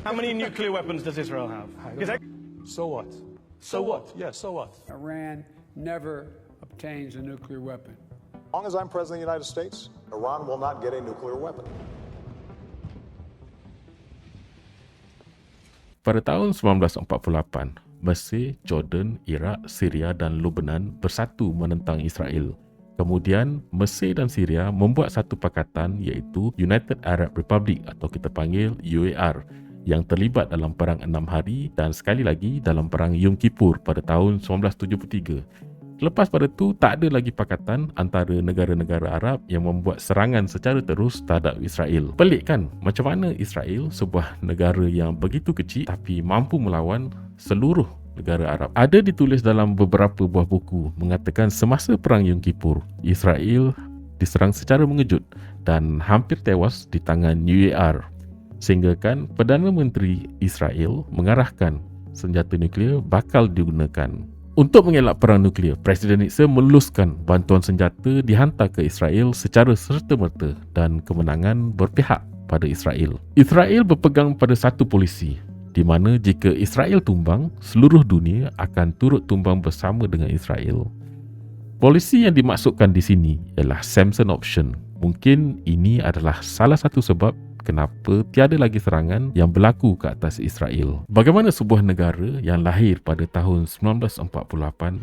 How many nuclear weapons does Israel have? Because So what? So what? Yeah, so what? Iran never obtains a nuclear weapon. As long as I'm president of the United States, Iran will not get a nuclear weapon. Pada tahun 1948, Mesir, Jordan, Iraq, Syria dan Lebanon bersatu menentang Israel. Kemudian, Mesir dan Syria membuat satu pakatan iaitu United Arab Republic atau kita panggil UAR yang terlibat dalam perang enam hari dan sekali lagi dalam perang Yom Kippur pada tahun 1973 Lepas pada tu tak ada lagi pakatan antara negara-negara Arab yang membuat serangan secara terus terhadap Israel. Pelik kan? Macam mana Israel, sebuah negara yang begitu kecil tapi mampu melawan seluruh negara Arab. Ada ditulis dalam beberapa buah buku mengatakan semasa perang Yom Kippur, Israel diserang secara mengejut dan hampir tewas di tangan UAR. Sehingga kan Perdana Menteri Israel mengarahkan senjata nuklear bakal digunakan untuk mengelak perang nuklear, Presiden Nixon meluluskan bantuan senjata dihantar ke Israel secara serta-merta dan kemenangan berpihak pada Israel. Israel berpegang pada satu polisi di mana jika Israel tumbang, seluruh dunia akan turut tumbang bersama dengan Israel. Polisi yang dimaksudkan di sini ialah Samson Option. Mungkin ini adalah salah satu sebab kenapa tiada lagi serangan yang berlaku ke atas Israel. Bagaimana sebuah negara yang lahir pada tahun 1948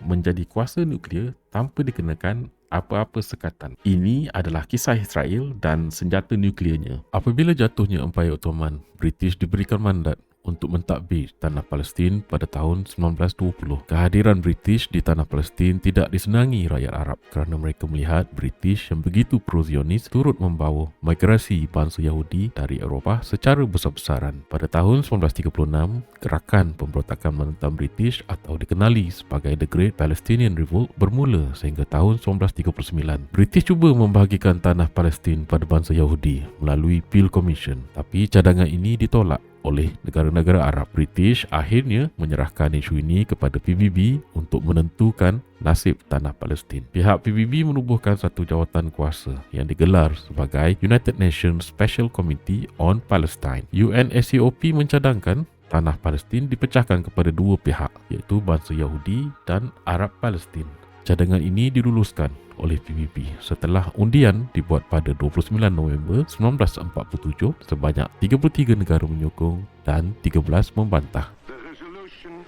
menjadi kuasa nuklear tanpa dikenakan apa-apa sekatan. Ini adalah kisah Israel dan senjata nuklearnya. Apabila jatuhnya Empayar Ottoman, British diberikan mandat untuk mentadbir tanah Palestin pada tahun 1920. Kehadiran British di tanah Palestin tidak disenangi rakyat Arab kerana mereka melihat British yang begitu pro-Zionis turut membawa migrasi bangsa Yahudi dari Eropah secara besar-besaran. Pada tahun 1936, gerakan pemberontakan menentang British atau dikenali sebagai The Great Palestinian Revolt bermula sehingga tahun 1939. British cuba membahagikan tanah Palestin pada bangsa Yahudi melalui Peel Commission tapi cadangan ini ditolak oleh negara-negara Arab British akhirnya menyerahkan isu ini kepada PBB untuk menentukan nasib tanah Palestin. Pihak PBB menubuhkan satu jawatan kuasa yang digelar sebagai United Nations Special Committee on Palestine. UNSCOP mencadangkan tanah Palestin dipecahkan kepada dua pihak iaitu bangsa Yahudi dan Arab Palestin. Cadangan ini diluluskan oleh PBB setelah undian dibuat pada 29 November 1947 sebanyak 33 negara menyokong dan 13 membantah. The resolution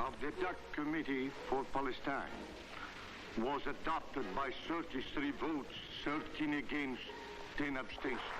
of the DUC Committee for Palestine was adopted by 33 votes, 13 against, 10 abstentions.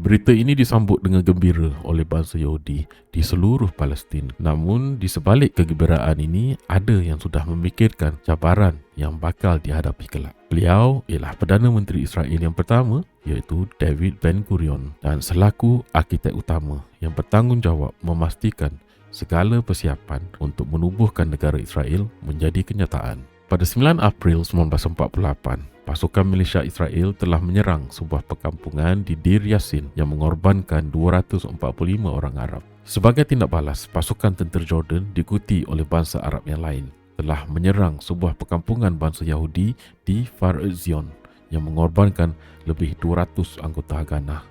Berita ini disambut dengan gembira oleh bangsa Yahudi di seluruh Palestin. Namun, di sebalik kegembiraan ini, ada yang sudah memikirkan cabaran yang bakal dihadapi kelak. Beliau ialah Perdana Menteri Israel yang pertama iaitu David Ben-Gurion dan selaku arkitek utama yang bertanggungjawab memastikan segala persiapan untuk menubuhkan negara Israel menjadi kenyataan. Pada 9 April 1948, pasukan milisya Israel telah menyerang sebuah perkampungan di Dir Yassin yang mengorbankan 245 orang Arab. Sebagai tindak balas, pasukan tentera Jordan diikuti oleh bangsa Arab yang lain telah menyerang sebuah perkampungan bangsa Yahudi di Far Ezion yang mengorbankan lebih 200 anggota Haganah.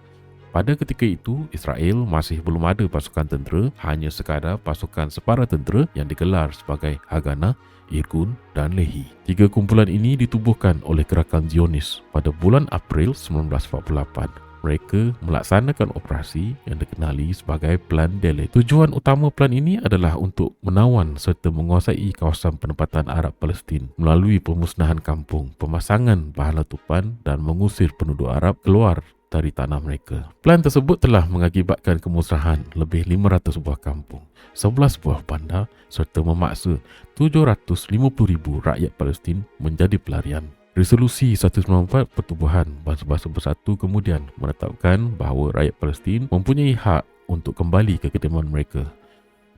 Pada ketika itu, Israel masih belum ada pasukan tentera, hanya sekadar pasukan separa tentera yang digelar sebagai Haganah Irgun dan Lehi. Tiga kumpulan ini ditubuhkan oleh gerakan Zionis pada bulan April 1948. Mereka melaksanakan operasi yang dikenali sebagai Plan Dalet. Tujuan utama plan ini adalah untuk menawan serta menguasai kawasan penempatan Arab Palestin melalui pemusnahan kampung, pemasangan bahan letupan dan mengusir penduduk Arab keluar dari tanah mereka. Plan tersebut telah mengakibatkan kemusrahan lebih 500 buah kampung, 11 buah bandar serta memaksa 750,000 rakyat Palestin menjadi pelarian. Resolusi 194 Pertubuhan Bangsa-Bangsa Bersatu kemudian menetapkan bahawa rakyat Palestin mempunyai hak untuk kembali ke kediaman mereka.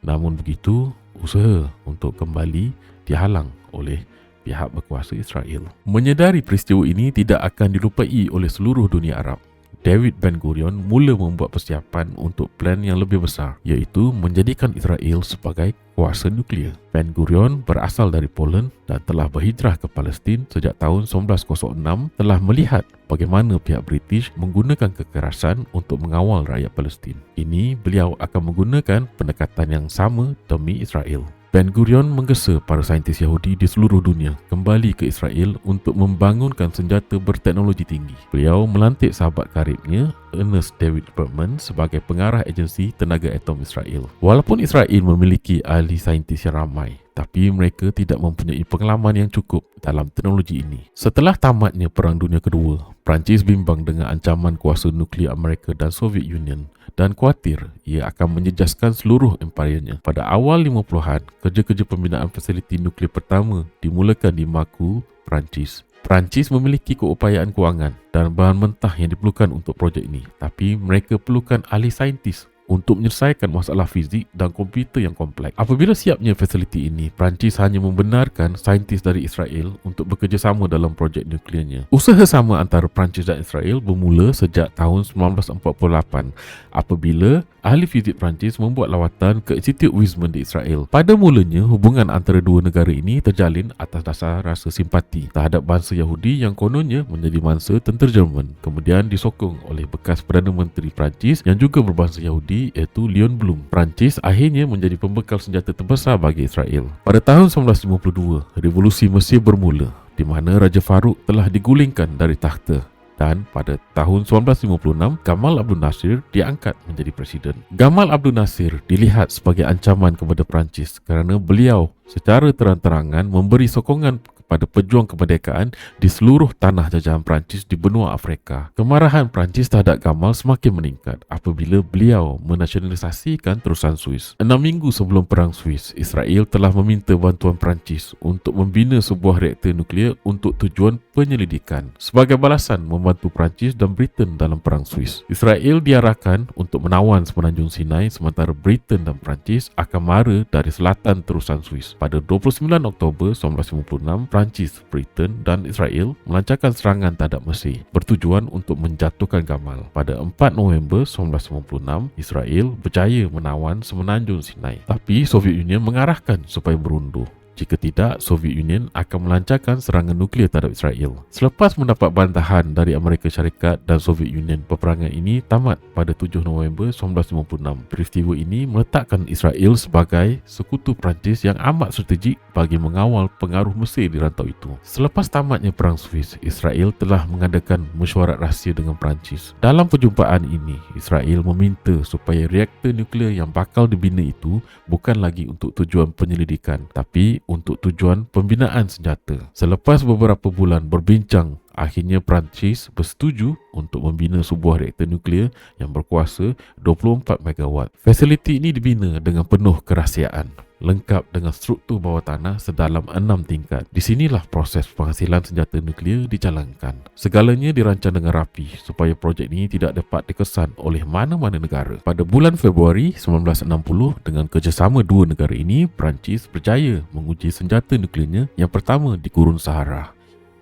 Namun begitu, usaha untuk kembali dihalang oleh pihak berkuasa Israel. Menyedari peristiwa ini tidak akan dilupai oleh seluruh dunia Arab David Ben-Gurion mula membuat persiapan untuk plan yang lebih besar iaitu menjadikan Israel sebagai kuasa nuklear. Ben-Gurion berasal dari Poland dan telah berhijrah ke Palestin sejak tahun 1906 telah melihat bagaimana pihak British menggunakan kekerasan untuk mengawal rakyat Palestin. Ini beliau akan menggunakan pendekatan yang sama demi Israel. Ben Gurion menggesa para saintis Yahudi di seluruh dunia kembali ke Israel untuk membangunkan senjata berteknologi tinggi. Beliau melantik sahabat karibnya Ernest David Berman sebagai pengarah agensi tenaga atom Israel. Walaupun Israel memiliki ahli saintis yang ramai, tapi mereka tidak mempunyai pengalaman yang cukup dalam teknologi ini. Setelah tamatnya Perang Dunia Kedua, Perancis bimbang dengan ancaman kuasa nuklear Amerika dan Soviet Union dan khawatir ia akan menjejaskan seluruh emparianya. Pada awal 50-an, kerja-kerja pembinaan fasiliti nuklear pertama dimulakan di Maku, Perancis. Perancis memiliki keupayaan kewangan dan bahan mentah yang diperlukan untuk projek ini, tapi mereka perlukan ahli saintis untuk menyelesaikan masalah fizik dan komputer yang kompleks. Apabila siapnya fasiliti ini, Perancis hanya membenarkan saintis dari Israel untuk bekerjasama dalam projek nuklearnya. Usaha sama antara Perancis dan Israel bermula sejak tahun 1948 apabila ahli fizik Perancis membuat lawatan ke Institut Weizmann di Israel. Pada mulanya, hubungan antara dua negara ini terjalin atas dasar rasa simpati terhadap bangsa Yahudi yang kononnya menjadi mangsa tentera Jerman, kemudian disokong oleh bekas Perdana Menteri Perancis yang juga berbangsa Yahudi iaitu Leon Blum. Perancis akhirnya menjadi pembekal senjata terbesar bagi Israel. Pada tahun 1952, revolusi Mesir bermula di mana Raja Farouk telah digulingkan dari takhta dan pada tahun 1956 Gamal Abdul Nasir diangkat menjadi presiden. Gamal Abdul Nasir dilihat sebagai ancaman kepada Perancis kerana beliau secara terang-terangan memberi sokongan pada pejuang kemerdekaan di seluruh tanah jajahan Perancis di benua Afrika. Kemarahan Perancis terhadap Gamal semakin meningkat apabila beliau menasionalisasikan terusan Swiss. Enam minggu sebelum Perang Swiss, Israel telah meminta bantuan Perancis untuk membina sebuah reaktor nuklear untuk tujuan penyelidikan sebagai balasan membantu Perancis dan Britain dalam Perang Swiss. Israel diarahkan untuk menawan semenanjung Sinai sementara Britain dan Perancis akan mara dari selatan terusan Swiss. Pada 29 Oktober 1956, Perancis, Britain dan Israel melancarkan serangan terhadap Mesir bertujuan untuk menjatuhkan Gamal. Pada 4 November 1956, Israel berjaya menawan semenanjung Sinai. Tapi Soviet Union mengarahkan supaya berundur. Jika tidak, Soviet Union akan melancarkan serangan nuklear terhadap Israel. Selepas mendapat bantahan dari Amerika Syarikat dan Soviet Union, peperangan ini tamat pada 7 November 1956. Peristiwa ini meletakkan Israel sebagai sekutu Perancis yang amat strategik bagi mengawal pengaruh Mesir di rantau itu. Selepas tamatnya Perang Swiss, Israel telah mengadakan mesyuarat rahsia dengan Perancis. Dalam perjumpaan ini, Israel meminta supaya reaktor nuklear yang bakal dibina itu bukan lagi untuk tujuan penyelidikan, tapi untuk tujuan pembinaan senjata. Selepas beberapa bulan berbincang, akhirnya Perancis bersetuju untuk membina sebuah reaktor nuklear yang berkuasa 24 MW. Fasiliti ini dibina dengan penuh kerahsiaan lengkap dengan struktur bawah tanah sedalam 6 tingkat. Di sinilah proses penghasilan senjata nuklear dijalankan. Segalanya dirancang dengan rapi supaya projek ini tidak dapat dikesan oleh mana-mana negara. Pada bulan Februari 1960 dengan kerjasama dua negara ini, Perancis berjaya menguji senjata nuklearnya yang pertama di Gurun Sahara.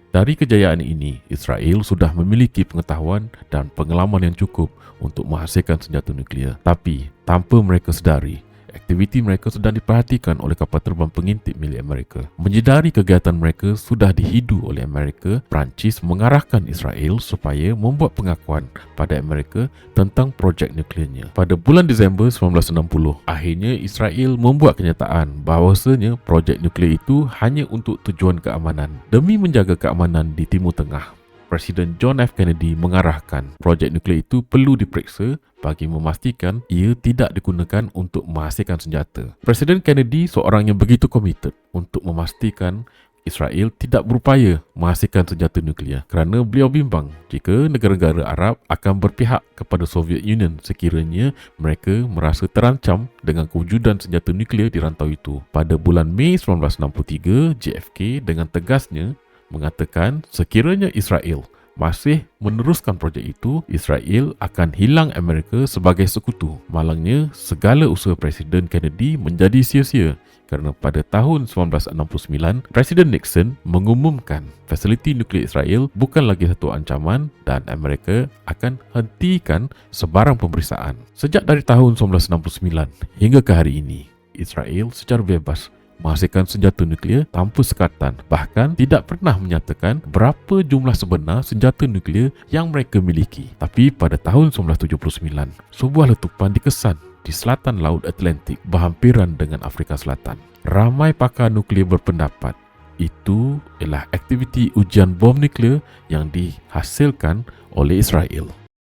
Dari kejayaan ini, Israel sudah memiliki pengetahuan dan pengalaman yang cukup untuk menghasilkan senjata nuklear. Tapi, tanpa mereka sedari, aktiviti mereka sedang diperhatikan oleh kapal terbang pengintip milik Amerika. Menyedari kegiatan mereka sudah dihidu oleh Amerika, Perancis mengarahkan Israel supaya membuat pengakuan pada Amerika tentang projek nuklearnya. Pada bulan Disember 1960, akhirnya Israel membuat kenyataan bahawasanya projek nuklear itu hanya untuk tujuan keamanan. Demi menjaga keamanan di Timur Tengah, Presiden John F. Kennedy mengarahkan projek nuklear itu perlu diperiksa bagi memastikan ia tidak digunakan untuk menghasilkan senjata. Presiden Kennedy seorang yang begitu komited untuk memastikan Israel tidak berupaya menghasilkan senjata nuklear kerana beliau bimbang jika negara-negara Arab akan berpihak kepada Soviet Union sekiranya mereka merasa terancam dengan kewujudan senjata nuklear di rantau itu. Pada bulan Mei 1963, JFK dengan tegasnya mengatakan sekiranya Israel masih meneruskan projek itu, Israel akan hilang Amerika sebagai sekutu. Malangnya, segala usaha Presiden Kennedy menjadi sia-sia kerana pada tahun 1969, Presiden Nixon mengumumkan fasiliti nuklear Israel bukan lagi satu ancaman dan Amerika akan hentikan sebarang pemeriksaan. Sejak dari tahun 1969 hingga ke hari ini, Israel secara bebas menghasilkan senjata nuklear tanpa sekatan bahkan tidak pernah menyatakan berapa jumlah sebenar senjata nuklear yang mereka miliki. Tapi pada tahun 1979, sebuah letupan dikesan di selatan Laut Atlantik berhampiran dengan Afrika Selatan. Ramai pakar nuklear berpendapat itu ialah aktiviti ujian bom nuklear yang dihasilkan oleh Israel.